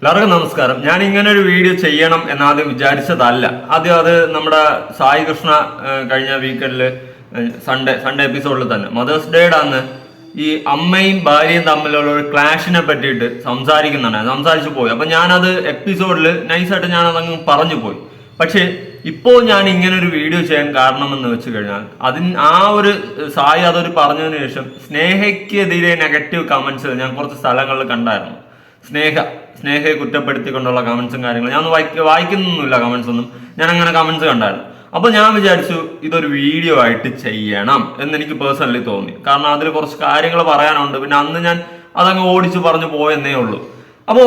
എല്ലാവർക്കും നമസ്കാരം. ഞാൻ ഇങ്ങനെ ഒരു വീഡിയോ ചെയ്യണം എന്നാദ്യം വിചാരിച്ചതല്ല. ആദ്യം അത് നമ്മുടെ സായി കൃഷ്ണ കഴിഞ്ഞ വീക്കെൻഡിൽ സൺഡേ സൺഡേ എപ്പിസോഡിൽ തന്നെ. മദേഴ്സ് ഡേയുടെ അന്ന് ഈ അമ്മയും ഭാര്യയും തമ്മിലുള്ള ഒരു ക്ലാഷിനെ പറ്റിയിട്ട് സംസാരിക്കുന്നുണ്ട് സംസാരിച്ചു പോയി. അപ്പൊ ഞാനത് എപ്പിസോഡിൽ നൈസായിട്ട് ഞാൻ അതങ്ങ് പറഞ്ഞു പോയി. പക്ഷേ ഇപ്പോൾ ഞാൻ ഇങ്ങനെ ഒരു വീഡിയോ ചെയ്യാൻ കാരണമെന്ന് വെച്ച് കഴിഞ്ഞാൽ അതിന് ആ ഒരു സായി അതൊരു പറഞ്ഞതിന് ശേഷം സ്നേഹയ്ക്കെതിരെ നെഗറ്റീവ് കമന്റ്സ് ഞാൻ കുറച്ച് സ്ഥലങ്ങളിൽ കണ്ടായിരുന്നു. സ്നേഹ. സ്നേഹയെ കുറ്റപ്പെടുത്തിക്കൊണ്ടുള്ള കമന്റ്സും കാര്യങ്ങളും. ഞാൻ വായിക്ക വായിക്കുന്നൊന്നുമില്ല കമന്റ്സ് ഒന്നും. ഞാൻ അങ്ങനെ കമന്റ്സ് കണ്ടായിരുന്നു. അപ്പൊ ഞാൻ വിചാരിച്ചു ഇതൊരു വീഡിയോ ആയിട്ട് ചെയ്യണം എന്ന് എനിക്ക് പേഴ്സണലി തോന്നി. കാരണം അതിൽ കുറച്ച് കാര്യങ്ങൾ പറയാനുണ്ട്. പിന്നെ അന്ന് ഞാൻ അതങ്ങ് ഓടിച്ചു പറഞ്ഞു പോയെന്നേ ഉള്ളൂ. അപ്പോ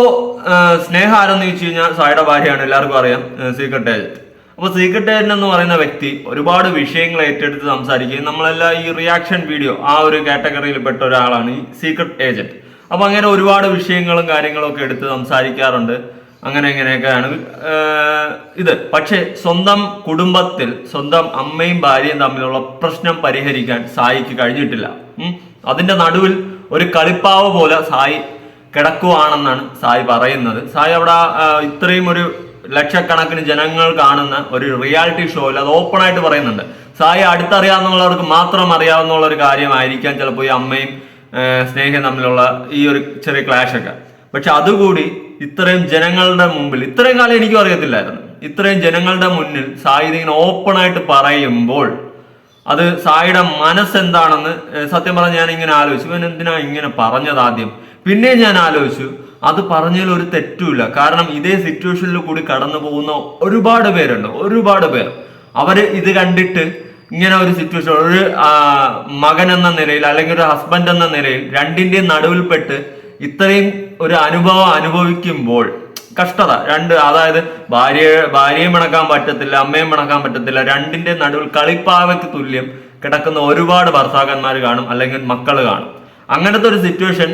ആ, സ്നേഹ ആരെന്ന് ചോദിച്ചു കഴിഞ്ഞാൽ സായുടെ ഭാര്യയാണ്. എല്ലാവർക്കും അറിയാം സീക്രട്ട് ഏജന്റ് അപ്പൊ സീക്രട്ട് ഏജന്റ് എന്ന് പറയുന്ന വ്യക്തി ഒരുപാട് വിഷയങ്ങൾ ഏറ്റെടുത്ത് സംസാരിക്കുകയും നമ്മളെല്ലാം ഈ റിയാക്ഷൻ വീഡിയോ ആ ഒരു കാറ്റഗറിയിൽ പെട്ട ഒരാളാണ് ഈ സീക്രട്ട് ഏജന്റ് അപ്പൊ അങ്ങനെ ഒരുപാട് വിഷയങ്ങളും കാര്യങ്ങളും ഒക്കെ എടുത്ത് സംസാരിക്കാറുണ്ട്. അങ്ങനെ ഇങ്ങനെയൊക്കെയാണ്. ഇത്. പക്ഷേ സ്വന്തം കുടുംബത്തിൽ സ്വന്തം അമ്മയും ഭാര്യയും തമ്മിലുള്ള പ്രശ്നം പരിഹരിക്കാൻ സായിക്ക് കഴിഞ്ഞിട്ടില്ല. അതിന്റെ നടുവിൽ ഒരു കളിപ്പാവ് പോലെ സായി കിടക്കുവാണെന്നാണ് സായി പറയുന്നത്. സായി അവിടെ ഇത്രയും ഒരു ലക്ഷക്കണക്കിന് ജനങ്ങൾ കാണുന്ന ഒരു റിയാലിറ്റി ഷോയിൽ അത് ഓപ്പൺ ആയിട്ട് പറയുന്നുണ്ട്. സായി അടുത്തറിയാവുന്നവർക്ക് മാത്രം അറിയാവുന്ന ഒരു കാര്യമായിരിക്കാം ചിലപ്പോൾ ഈ അമ്മയും ആ, സ്നേഹയും തമ്മിലുള്ള ഈ ഒരു ചെറിയ ക്ലാഷ് ഒക്കെ. പക്ഷെ അതുകൂടി ഇത്രയും ജനങ്ങളുടെ മുമ്പിൽ ഇത്രയും കാലം എനിക്കും അറിയത്തില്ലായിരുന്നു. ഇത്രയും ജനങ്ങളുടെ മുന്നിൽ സായി ഓപ്പൺ ആയിട്ട് പറയുമ്പോൾ അത് സായിയുടെ മനസ്സെന്താണെന്ന് സത്യം പറഞ്ഞ ഞാൻ ഇങ്ങനെ ആലോചിച്ചു. ഇവൻ എന്തിനാ ഇങ്ങനെ പറഞ്ഞത് ആദ്യം? പിന്നെ ഞാൻ ആലോചിച്ചു അത് പറഞ്ഞതിൽ ഒരു തെറ്റുമില്ല. കാരണം ഇതേ സിറ്റുവേഷനിൽ കൂടി കടന്നു പോകുന്ന ഒരുപാട് പേരുണ്ട് ഒരുപാട് പേർ. അവർ ഇത് കണ്ടിട്ട് ഇങ്ങനെ ഒരു സിറ്റുവേഷൻ ഒരു മകൻ എന്ന നിലയിൽ അല്ലെങ്കിൽ ഒരു ഹസ്ബൻഡ് എന്ന നിലയിൽ രണ്ടിന്റെയും നടുവിൽപ്പെട്ട് ഇത്രയും ഒരു അനുഭവം അനുഭവിക്കുമ്പോൾ കഷ്ടത. രണ്ട് അതായത് ഭാര്യ ഭാര്യയും മണക്കാൻ പറ്റത്തില്ല അമ്മയും മണക്കാൻ പറ്റത്തില്ല രണ്ടിന്റെ നടുവിൽ കളിപ്പാവയ്ക്ക് തുല്യം കിടക്കുന്ന ഒരുപാട് ഭർത്താക്കന്മാർ കാണും അല്ലെങ്കിൽ മക്കൾ കാണും. അങ്ങനത്തെ ഒരു സിറ്റുവേഷൻ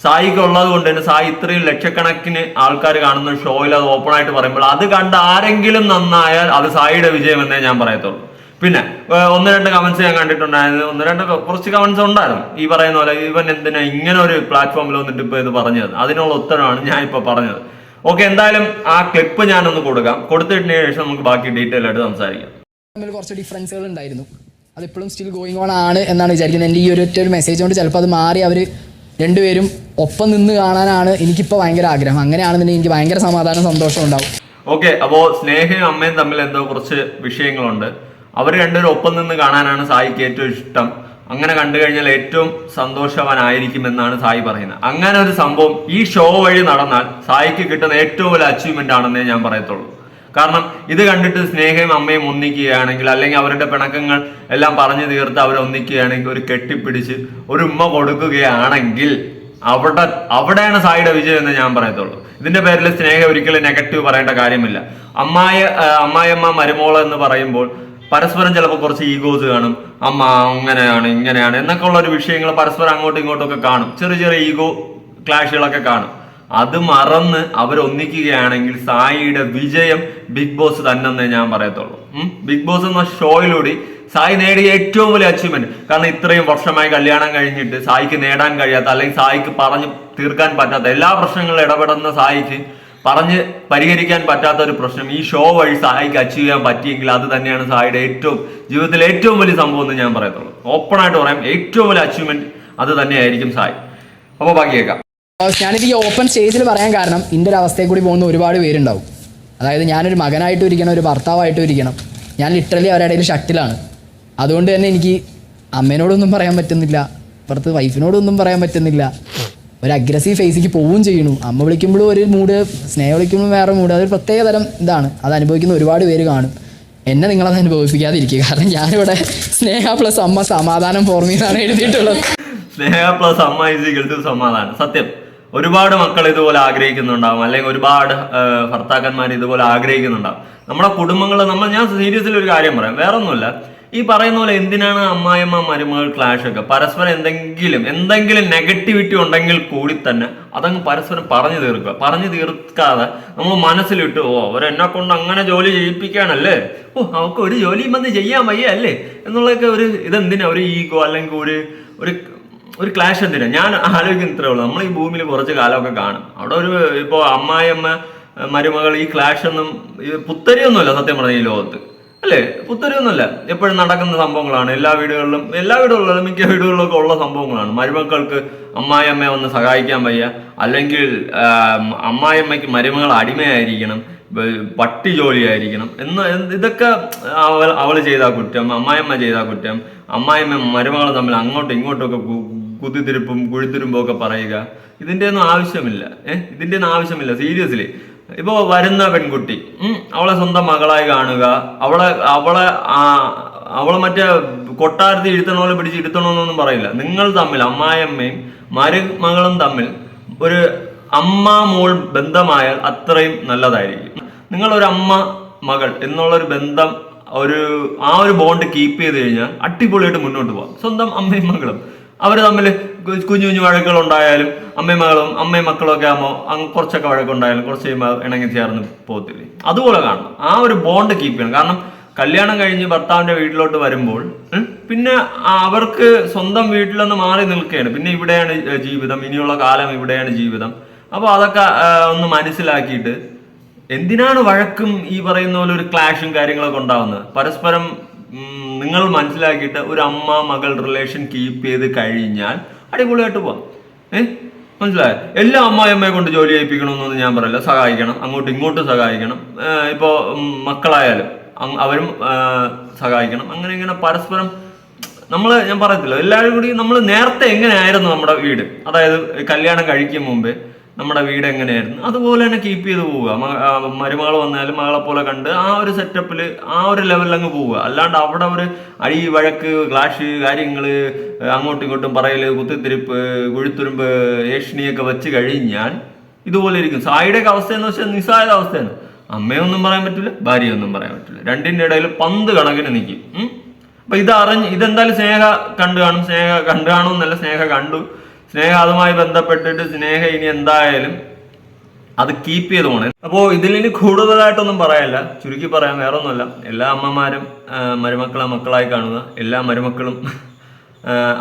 സായിക്ക് ഉള്ളത് കൊണ്ട് തന്നെ സായി ഇത്രയും ലക്ഷക്കണക്കിന് ആൾക്കാർ കാണുന്ന ഷോയിൽ അത് ഓപ്പൺ ആയിട്ട് പറയുമ്പോൾ അത് കണ്ട് ആരെങ്കിലും നന്നായാൽ അത് സായിയുടെ വിജയം എന്നേ ഞാൻ പറയത്തുള്ളൂ. പിന്നെ ഒന്ന് രണ്ട് കമന്റ്സ് ഞാൻ കണ്ടിട്ടുണ്ടായിരുന്നു. ഒന്ന് രണ്ട് കുറച്ച് കമന്റ്സ് ഉണ്ടായിരുന്നു. ഈ പറയുന്ന പോലെ ഇവൻ എന്തിനാ ഇങ്ങനെ ഒരു പ്ലാറ്റ്ഫോമിൽ വന്നിട്ട് ഇപ്പൊ ഇത് പറഞ്ഞത്? അതിനുള്ള ഉത്തരമാണ് ഞാൻ ഇപ്പൊ പറഞ്ഞത്. ഓക്കെ എന്തായാലും ആ ക്ലിപ്പ് ഞാനൊന്ന് കൊടുക്കാം. കൊടുത്തിട്ടതിന് ശേഷം നമുക്ക് ബാക്കി ഡീറ്റെയിൽ ആയിട്ട് സംസാരിക്കാം. തമ്മിൽ കുറച്ച് ഡിഫറൻസുകൾ ഉണ്ടായിരുന്നു. അതിപ്പോഴും സ്റ്റിൽ ഗോയിങ് ഓൺ ആണ് എന്നാണ് വിചാരിക്കുന്നത്. എന്റെ ഈ ഒരു ഒറ്റ ഒരു മെസ്സേജ് കൊണ്ട് ചിലപ്പോൾ അത് മാറി അവർ രണ്ടുപേരും ഒപ്പം നിന്ന് കാണാനാണ് എനിക്കിപ്പോൾ ഭയങ്കര ആഗ്രഹം. അങ്ങനെയാണെന്നുണ്ടെങ്കിൽ എനിക്ക് ഭയങ്കര സമാധാനം സന്തോഷം ഉണ്ടാവും. ഓക്കെ അപ്പോൾ സ്നേഹയും അമ്മയും തമ്മിൽ എന്തോ കുറച്ച് വിഷയങ്ങളുണ്ട്. അവർ രണ്ടുപേരും ഒപ്പം നിന്ന് കാണാനാണ് സായിക്ക് ഏറ്റവും ഇഷ്ടം. അങ്ങനെ കണ്ടു കഴിഞ്ഞാൽ ഏറ്റവും സന്തോഷവാനായിരിക്കും എന്നാണ് സായി പറയുന്നത്. അങ്ങനെ ഒരു സംഭവം ഈ ഷോ വഴി നടന്നാൽ സായിക്ക് കിട്ടുന്ന ഏറ്റവും വലിയ അച്ചീവ്മെന്റ് ആണെന്നേ ഞാൻ പറയത്തുള്ളൂ. കാരണം ഇത് കണ്ടിട്ട് സ്നേഹയും അമ്മയും ഒന്നിക്കുകയാണെങ്കിൽ അല്ലെങ്കിൽ അവരുടെ പിണക്കങ്ങൾ എല്ലാം പറഞ്ഞു തീർത്ത് അവരെ ഒന്നിക്കുകയാണെങ്കിൽ ഒരു കെട്ടിപ്പിടിച്ച് ഒരു ഉമ്മ കൊടുക്കുകയാണെങ്കിൽ അവിടെ അവിടെയാണ് സായിയുടെ വിജയം എന്ന് ഞാൻ പറയത്തുള്ളൂ. ഇതിന്റെ പേരിൽ സ്നേഹം ഒരിക്കലും നെഗറ്റീവ് പറയേണ്ട കാര്യമില്ല. അമ്മായ അമ്മായിയമ്മ മരുമോൾ എന്ന് പറയുമ്പോൾ പരസ്പരം ചിലപ്പോൾ കുറച്ച് ഈഗോസ് കാണും. അമ്മ അങ്ങനെയാണ് ഇങ്ങനെയാണ് എന്നൊക്കെ ഉള്ള ഒരു വിഷയങ്ങൾ പരസ്പരം അങ്ങോട്ടും ഇങ്ങോട്ടും ഒക്കെ കാണും. ചെറിയ ചെറിയ ഈഗോ ക്ലാഷുകളൊക്കെ കാണും. അത് മറന്ന് അവർ ഒന്നിക്കുകയാണെങ്കിൽ സായിയുടെ വിജയം ബിഗ് ബോസ് തന്നെന്നേ ഞാൻ പറയത്തുള്ളൂ. ബിഗ് ബോസ് എന്ന ഷോയിലൂടെ സായി നേടിയ ഏറ്റവും വലിയ അച്ചീവ്മെന്റ് കാരണം ഇത്രയും വർഷമായി കല്യാണം കഴിഞ്ഞിട്ട് സായിക്ക് നേടാൻ കഴിയാത്ത അല്ലെങ്കിൽ സായിക്ക് പറഞ്ഞു തീർക്കാൻ പറ്റാത്ത എല്ലാ പ്രശ്നങ്ങളിലും ഇടപെടുന്ന സായിക്ക് പറഞ്ഞ് പരിഹരിക്കാൻ പറ്റാത്ത ഒരു പ്രശ്നം ഈ ഷോ വഴി സഹായിക്ക് അച്ചീവ് ചെയ്യാൻ പറ്റിയെങ്കിൽ അത് തന്നെയാണ് സഹായിയുടെ ഏറ്റവും ജീവിതത്തിലെ ഏറ്റവും വലിയ സംഭവം എന്ന് ഞാൻ പറയത്തുള്ളൂ. ഓപ്പൺ ആയിട്ട് പറയാം ഏറ്റവും വലിയ അച്ചീവ്മെന്റ് അത് തന്നെയായിരിക്കും സായി. അപ്പോൾ ബാക്കി കേൾക്കാം. ഞാനിത് ഈ ഓപ്പൺ സ്റ്റേജിൽ പറയാൻ കാരണം ഇന്റെ ഒരു അവസ്ഥയിൽ കൂടി പോകുന്ന ഒരുപാട് പേരുണ്ടാവും. അതായത് ഞാനൊരു മകനായിട്ടും ഇരിക്കണം ഒരു ഭർത്താവായിട്ടും ഇരിക്കണം. ഞാൻ ലിറ്ററലി അവരുടെ ഷട്ടിലാണ്. അതുകൊണ്ട് തന്നെ എനിക്ക് അമ്മേനോടൊന്നും പറയാൻ പറ്റുന്നില്ല പുറത്ത് വൈഫിനോടൊന്നും പറയാൻ പറ്റുന്നില്ല. ഒരു അഗ്രസീവ് ഫേസിലേക്ക് പോവുകയും ചെയ്യണു അമ്മ വിളിക്കുമ്പോഴും ഒരു മൂഡ് സ്നേഹം വിളിക്കുമ്പോൾ വേറെ മൂഡ് അതൊരു പ്രത്യേക തരം ഇതാണ്. അത് അനുഭവിക്കുന്ന ഒരുപാട് പേര് കാണും. എന്നെ നിങ്ങളത് അനുഭവിപ്പിക്കാതിരിക്കുക കാരണം ഞാനിവിടെ സ്നേഹ പ്ലസ് അമ്മ സമാധാനം ഫോർമീന്നാണ് എഴുതിയിട്ടുള്ളത്. സ്നേഹ പ്ലസ് അമ്മ ടു സമാധാനം. സത്യം. ഒരുപാട് മക്കൾ ഇതുപോലെ ആഗ്രഹിക്കുന്നുണ്ടാവും. അല്ലെങ്കിൽ ഒരുപാട് ഭർത്താക്കന്മാർ ഇതുപോലെ ആഗ്രഹിക്കുന്നുണ്ടാവും. നമ്മുടെ കുടുംബങ്ങൾ നമ്മൾ ഞാൻ സീരിയസിൽ ഒരു കാര്യം പറയാം. വേറെ ഒന്നുമില്ല ഈ പറയുന്ന പോലെ എന്തിനാണ് അമ്മായിമ്മ മരുമകൾ ക്ലാഷ് ഒക്കെ? പരസ്പരം എന്തെങ്കിലും എന്തെങ്കിലും നെഗറ്റിവിറ്റി ഉണ്ടെങ്കിൽ കൂടി തന്നെ അതങ്ങ് പരസ്പരം പറഞ്ഞു തീർക്കുക. പറഞ്ഞു തീർക്കാതെ നമ്മൾ മനസ്സിലിട്ട് ഓ അവരെന്നെ കൊണ്ട് അങ്ങനെ ജോലി ചെയ്യിപ്പിക്കാനല്ലേ ഓ അവർക്ക് ഒരു ജോലിയും വന്ന് ചെയ്യാൻ വയ്യ അല്ലേ? എന്നുള്ളതൊക്കെ ഒരു ഇതെന്തിനാ? ഒരു ഈഗോ അല്ലെങ്കിൽ ഒരു ഒരു ഒരു ക്ലാഷ് എന്തിനാ? ഞാൻ ആലോചിക്കുന്ന ഇത്രേ ഉള്ളൂ. നമ്മൾ ഈ ഭൂമിയിൽ കുറച്ച് കാലമൊക്കെ കാണും. അവിടെ ഒരു ഇപ്പോൾ അമ്മായിയമ്മ മരുമകൾ ഈ ക്ലാഷ് ഒന്നും പുത്തരിയൊന്നുമല്ല സത്യം പറഞ്ഞ ഈ ലോകത്ത്. അല്ലേ? പുത്തരിയൊന്നുമല്ല. എപ്പോഴും നടക്കുന്ന സംഭവങ്ങളാണ്. എല്ലാ വീടുകളിലും എല്ലാ വീടുകളിലും മിക്ക വീടുകളിലൊക്കെ ഉള്ള സംഭവങ്ങളാണ്. മരുമക്കൾക്ക് അമ്മായിയമ്മയെ ഒന്ന് സഹായിക്കാൻ വയ്യ. അല്ലെങ്കിൽ അമ്മായി അമ്മായിയമ്മയ്ക്ക് മരുമകൾ അടിമയായിരിക്കണം. പട്ടി ജോലിയായിരിക്കണം. എന്ന് ഇതൊക്കെ അവൾ അവൾ ചെയ്ത കുറ്റം അമ്മായിയമ്മ ചെയ്ത കുറ്റം. അമ്മായിയമ്മ മരുമകൾ തമ്മിൽ അങ്ങോട്ടും ഇങ്ങോട്ടും ഒക്കെ കു- കുഴിത്തിരുമ്പും ഒക്കെ പറയുക. ഇതിന്റെ ഒന്നും ആവശ്യമില്ല. ഏഹ് ഇതിന്റെ ഒന്നും ആവശ്യമില്ല. സീരിയസ്ലി. ഇപ്പോ വരുന്ന പെൺകുട്ടി അവളെ സ്വന്തം മകളായി കാണുക അവളെ അവളെ അവളെ മറ്റേ കൊട്ടാരത്തിൽ ഇരുത്തണ പോലെ പിടിച്ച് ഇരുത്തണമെന്നൊന്നും പറയില്ല. നിങ്ങൾ തമ്മിൽ അമ്മായിയമ്മയും മരുമകളും തമ്മിൽ ഒരു അമ്മ മോൾ ബന്ധമായാൽ അത്രയും നല്ലതായിരിക്കും. നിങ്ങൾ ഒരു അമ്മ മകൾ എന്നുള്ള ഒരു ബന്ധം ഒരു ആ ഒരു ബോണ്ട് കീപ്പ് ചെയ്ത് കഴിഞ്ഞാൽ അടിപൊളിയായിട്ട് മുന്നോട്ട് പോവാം. സ്വന്തം അമ്മയും മകളും. അവർ തമ്മിൽ കുഞ്ഞു കുഞ്ഞു വഴക്കുകൾ ഉണ്ടായാലും അമ്മയും മകളും അമ്മയും മക്കളും ഒക്കെ ആകുമ്പോൾ കുറച്ചൊക്കെ വഴക്കുണ്ടായാലും കുറച്ച് കഴിയുമ്പോൾ ഇണങ്ങി ചേർന്ന് പോകത്തില്ലേ? അതുപോലെ കാണണം. ആ ഒരു ബോണ്ട് കീപ്പ് ചെയ്യണം. കാരണം കല്യാണം കഴിഞ്ഞ് ഭർത്താവിന്റെ വീട്ടിലോട്ട് വരുമ്പോൾ പിന്നെ അവർക്ക് സ്വന്തം വീട്ടിലൊന്ന് മാറി നിൽക്കുകയാണ് പിന്നെ ഇവിടെയാണ് ജീവിതം. ഇനിയുള്ള കാലം ഇവിടെയാണ് ജീവിതം. അപ്പോൾ അതൊക്കെ ഒന്ന് മനസ്സിലാക്കിയിട്ട് എന്തിനാണ് വഴക്കും ഈ പറയുന്ന പോലെ ഒരു ക്ലാഷും കാര്യങ്ങളൊക്കെ ഉണ്ടാവുന്നത്? പരസ്പരം നിങ്ങൾ മനസ്സിലാക്കിയിട്ട് ഒരു അമ്മ മകൾ റിലേഷൻ കീപ്പ് ചെയ്ത് കഴിഞ്ഞാൽ അടിപൊളിയായിട്ട് പോവാം. ഏഹ് മനസ്സിലായോ? എല്ലാ അമ്മായിയമ്മയെ കൊണ്ട് ജോലി ചെയ്യിപ്പിക്കണമെന്നൊന്നും ഞാൻ പറയില്ല. സഹായിക്കണം. അങ്ങോട്ടും ഇങ്ങോട്ടും സഹായിക്കണം. ഇപ്പോൾ ഇപ്പോ മക്കളായാലും അവരും സഹായിക്കണം. അങ്ങനെ ഇങ്ങനെ പരസ്പരം നമ്മൾ ഞാൻ പറയത്തില്ല. എല്ലാവരും കൂടി നമ്മൾ നേരത്തെ എങ്ങനെയായിരുന്നു നമ്മുടെ വീട്? അതായത് കല്യാണം കഴിക്കും മുമ്പേ നമ്മുടെ വീട് എങ്ങനെയായിരുന്നു? അതുപോലെ തന്നെ കീപ്പ് ചെയ്ത് പോവുക. മരുമകൾ വന്നാലും മകളെ പോലെ കണ്ട് ആ ഒരു സെറ്റപ്പിൽ ആ ഒരു ലെവലിൽ അങ്ങ് പോവുക. അല്ലാണ്ട് അവിടെ ഒരു അഴി വഴക്ക് ക്ലാഷ് കാര്യങ്ങൾ അങ്ങോട്ടും ഇങ്ങോട്ടും പറയൽ കുത്തിത്തിരിപ്പ് കുഴുത്തുരുമ്പ് ഏഷണിയൊക്കെ വെച്ച് കഴിഞ്ഞാൽ ഇതുപോലെ ഇരിക്കും. സായിയുടെയൊക്കെ അവസ്ഥ എന്ന് വെച്ചാൽ നിസ്സായ അവസ്ഥയാണ്. അമ്മയൊന്നും പറയാൻ പറ്റില്ല ഭാര്യയൊന്നും പറയാൻ പറ്റില്ല. രണ്ടിന്റെ ഇടയിൽ പന്ത് കണക്കിന് നിൽക്കും അപ്പം ഇത് അറിഞ്ഞ് ഇതെന്തായാലും സ്നേഹ കണ്ടു കാണും. സ്നേഹ കണ്ടു കാണും കാണുമെന്നല്ല സ്നേഹ കണ്ടു. സ്നേഹ അതുമായി ബന്ധപ്പെട്ടിട്ട് സ്നേഹ ഇനി എന്തായാലും അത് കീപ്പ് ചെയ്ത് പോണേ അപ്പോൾ ഇതിലിനി കൂടുതലായിട്ടൊന്നും പറയാനില്ല ചുരുക്കി പറയാം വേറെ ഒന്നുമല്ല എല്ലാ അമ്മമാരും മരുമക്കളെ മക്കളായി കാണുക. എല്ലാ മരുമക്കളും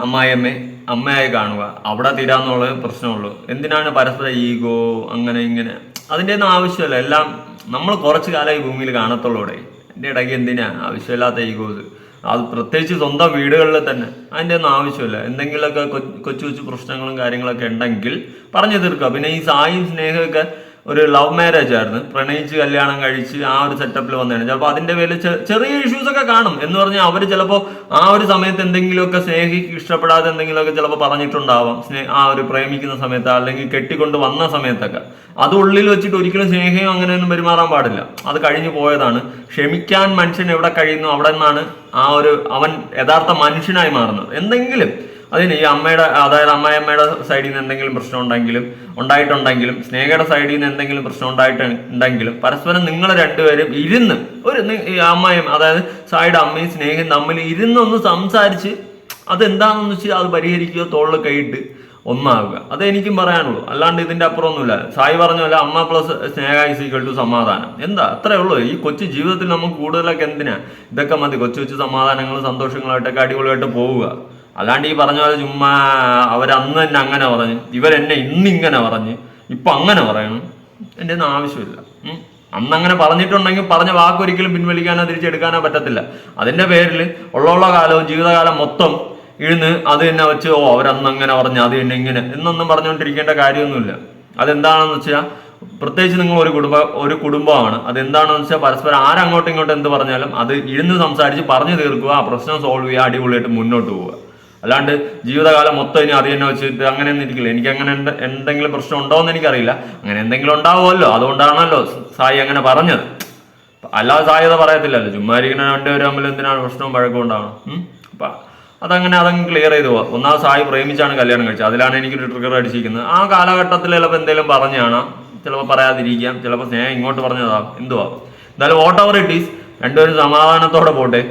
അമ്മായിയമ്മ അമ്മയായി കാണുക. അവിടെ തീരാന്നുള്ള പ്രശ്നമുള്ളൂ. എന്തിനാണ് പരസ്പര ഈഗോ അങ്ങനെ ഇങ്ങനെ? അതിന്റെ ഒന്നും ആവശ്യമില്ല. എല്ലാം നമ്മൾ കുറച്ച് കാലം ഈ ഭൂമിയിൽ കാണത്തുള്ളൂടെ എന്റെ ഇടയ്ക്ക് എന്തിനാ? ആവശ്യമില്ലാത്ത ഈഗോസ് അത് പ്രത്യേകിച്ച് സ്വന്തം വീടുകളിൽ തന്നെ. അതിന്റെ ഒന്നും ആവശ്യമില്ല. എന്തെങ്കിലുമൊക്കെ കൊച്ചു കൊച്ചു പ്രശ്നങ്ങളും കാര്യങ്ങളൊക്കെ ഉണ്ടെങ്കിൽ പറഞ്ഞു തീർക്കുക. പിന്നെ ഈ സായും സ്നേഹമൊക്കെ ഒരു ലവ് മാരേജ് ആയിരുന്നു. പ്രണയിച്ച് കല്യാണം കഴിച്ച് ആ ഒരു സെറ്റപ്പിൽ വന്നതാണ്. ചിലപ്പോൾ അതിന്റെ പേരിൽ ചെറിയ ഇഷ്യൂസ് ഒക്കെ കാണും. എന്ന് പറഞ്ഞാൽ അവർ ചിലപ്പോൾ ആ ഒരു സമയത്ത് എന്തെങ്കിലുമൊക്കെ സ്നേഹിക്ക് ഇഷ്ടപ്പെടാതെ എന്തെങ്കിലുമൊക്കെ ചിലപ്പോൾ പറഞ്ഞിട്ടുണ്ടാവാം. സ്നേഹ ആ ഒരു പ്രേമിക്കുന്ന സമയത്ത് അല്ലെങ്കിൽ കെട്ടിക്കൊണ്ട് വന്ന സമയത്തൊക്കെ. അത് ഉള്ളിൽ വെച്ചിട്ട് ഒരിക്കലും സ്നേഹയും അങ്ങനെയൊന്നും പെരുമാറാൻ പാടില്ല. അത് കഴിഞ്ഞു പോയതാണ്. ക്ഷമിക്കാൻ മനുഷ്യൻ എവിടെ കഴിയുന്നു അവിടെ നിന്നാണ് ആ ഒരു അവൻ യഥാർത്ഥ മനുഷ്യനായി മാറുന്നത്. എന്തെങ്കിലും അതിന് ഈ അമ്മയുടെ അതായത് അമ്മായിയമ്മയുടെ സൈഡിൽ നിന്ന് എന്തെങ്കിലും പ്രശ്നം ഉണ്ടെങ്കിലും ഉണ്ടായിട്ടുണ്ടെങ്കിലും സ്നേഹയുടെ സൈഡിൽ നിന്ന് എന്തെങ്കിലും പ്രശ്നം ഉണ്ടായിട്ട് ഉണ്ടെങ്കിലും പരസ്പരം നിങ്ങൾ രണ്ടുപേരും ഇരുന്ന് ഒരു അമ്മായും അതായത് സായിയുടെ അമ്മയും സ്നേഹയും തമ്മിൽ ഇരുന്നൊന്ന് സംസാരിച്ച് അതെന്താണെന്ന് വെച്ചാൽ അത് പരിഹരിക്കുക തോളിൽ കൈയിട്ട് ഒന്നാവുക. അത് എനിക്കും പറയാനുള്ളൂ. അല്ലാണ്ട് ഇതിന്റെ അപ്പുറമൊന്നുമില്ല. സായി പറഞ്ഞ പോലെ അമ്മ പ്ലസ് സ്നേഹ ഇസ് ടു സമാധാനം. എന്താ? അത്രേ ഉള്ളൂ. ഈ കൊച്ചു ജീവിതത്തിൽ നമുക്ക് കൂടുതലൊക്കെ എന്തിനാ? ഇതൊക്കെ മതി. കൊച്ചു കൊച്ചു സമാധാനങ്ങളും സന്തോഷങ്ങളായിട്ടൊക്കെ അടിപൊളിയായിട്ട് പോവുക. അല്ലാണ്ട് ഈ പറഞ്ഞ പോലെ ചുമ്മാ അവരന്ന് തന്നെ അങ്ങനെ പറഞ്ഞു ഇവരെന്നെ ഇന്നിങ്ങനെ പറഞ്ഞ് ഇപ്പൊ അങ്ങനെ പറയണം. എന്റെ ഒന്നും ആവശ്യമില്ല. ഉം. അന്ന് അങ്ങനെ പറഞ്ഞിട്ടുണ്ടെങ്കിൽ പറഞ്ഞ വാക്ക് ഒരിക്കലും പിൻവലിക്കാനോ തിരിച്ചെടുക്കാനോ പറ്റത്തില്ല. അതിന്റെ പേരിൽ ഉള്ള കാലവും ജീവിതകാലം മൊത്തം ഇരുന്ന് അത് തന്നെ വെച്ച് ഓ അവരന്ന് അങ്ങനെ പറഞ്ഞു അത് തന്നെ ഇങ്ങനെ എന്നൊന്നും പറഞ്ഞുകൊണ്ടിരിക്കേണ്ട കാര്യമൊന്നുമില്ല. അതെന്താണെന്ന് വെച്ചാൽ പ്രത്യേകിച്ച് നിങ്ങൾ ഒരു കുടുംബ ഒരു കുടുംബമാണ്. അതെന്താണെന്ന് വെച്ചാൽ പരസ്പരം ആരങ്ങോട്ടും ഇങ്ങോട്ടും എന്ത് പറഞ്ഞാലും അത് ഇരുന്ന് സംസാരിച്ച് പറഞ്ഞു തീർക്കുക ആ പ്രശ്നം സോൾവ് ചെയ്യുക അടിപൊളിയായിട്ട് മുന്നോട്ട് പോവുക. അല്ലാണ്ട് ജീവിതകാലം മൊത്തം ഇനി അത് വെച്ചിട്ട് അങ്ങനെ ഒന്നും ഇരിക്കില്ല. എനിക്ക് അങ്ങനെ എന്തെങ്കിലും പ്രശ്നം ഉണ്ടോ എന്ന് എനിക്കറിയില്ല. അങ്ങനെ എന്തെങ്കിലും ഉണ്ടാവുമല്ലോ. അതുകൊണ്ടാണല്ലോ സായി അങ്ങനെ പറഞ്ഞത്. അല്ലാതെ സായത പറയത്തില്ലല്ലോ. ചുമ്മാ ഇരിക്കുന്ന രണ്ടുപേരും തമ്മിൽ എന്തിനാണ് പ്രശ്നവും വഴക്കവും ഉണ്ടാവണം? അപ്പൊ അതങ്ങനെ അതങ്ങ് ക്ലിയർ ചെയ്തു പോവാം. ഒന്നാമത് സായി പ്രേമിച്ചാണ് കല്യാണം കഴിച്ചത്. അതിലാണ് എനിക്കൊരു ട്രിഗർ അടിച്ചിരിക്കുന്നത്. ആ കാലഘട്ടത്തിൽ ചിലപ്പോൾ എന്തെങ്കിലും പറഞ്ഞാണ് ചിലപ്പോൾ പറയാതിരിക്കാം. ചിലപ്പോൾ സ്നേഹം ഇങ്ങോട്ട് പറഞ്ഞതാ എന്തുവാ? എന്തായാലും വാട്ട് അവർ ഇറ്റ് ഈസ് രണ്ടുപേരും സമാധാനത്തോടെ പോട്ടെ.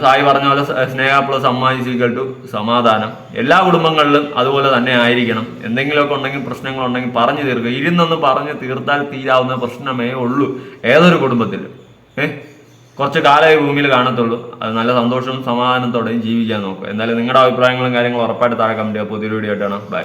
സായി പറഞ്ഞ പോലെ സ്നേഹ പ്ലസ് ഈക്വൽ ടു സമാധാനം. എല്ലാ കുടുംബങ്ങളിലും അതുപോലെ തന്നെ ആയിരിക്കണം. എന്തെങ്കിലുമൊക്കെ ഉണ്ടെങ്കിൽ പ്രശ്നങ്ങളുണ്ടെങ്കിൽ പറഞ്ഞു തീർക്കുക. ഇരുന്നൊന്ന് പറഞ്ഞ് തീർത്താൽ തീരാവുന്ന പ്രശ്നമേ ഉള്ളൂ ഏതൊരു കുടുംബത്തിലും. ഏഹ് കുറച്ച് കാലമായി ഭൂമിയിൽ കാണത്തുള്ളൂ. അത് നല്ല സന്തോഷവും സമാധാനത്തോടെയും ജീവിക്കാൻ നോക്കുക. എന്തായാലും നിങ്ങളുടെ അഭിപ്രായങ്ങളും കാര്യങ്ങളും ഉറപ്പായിട്ട് താഴെ കമന്റ് ചെയ്യുക പുതിയൊരു വീഡിയോ ആയിട്ടാണ് ബൈ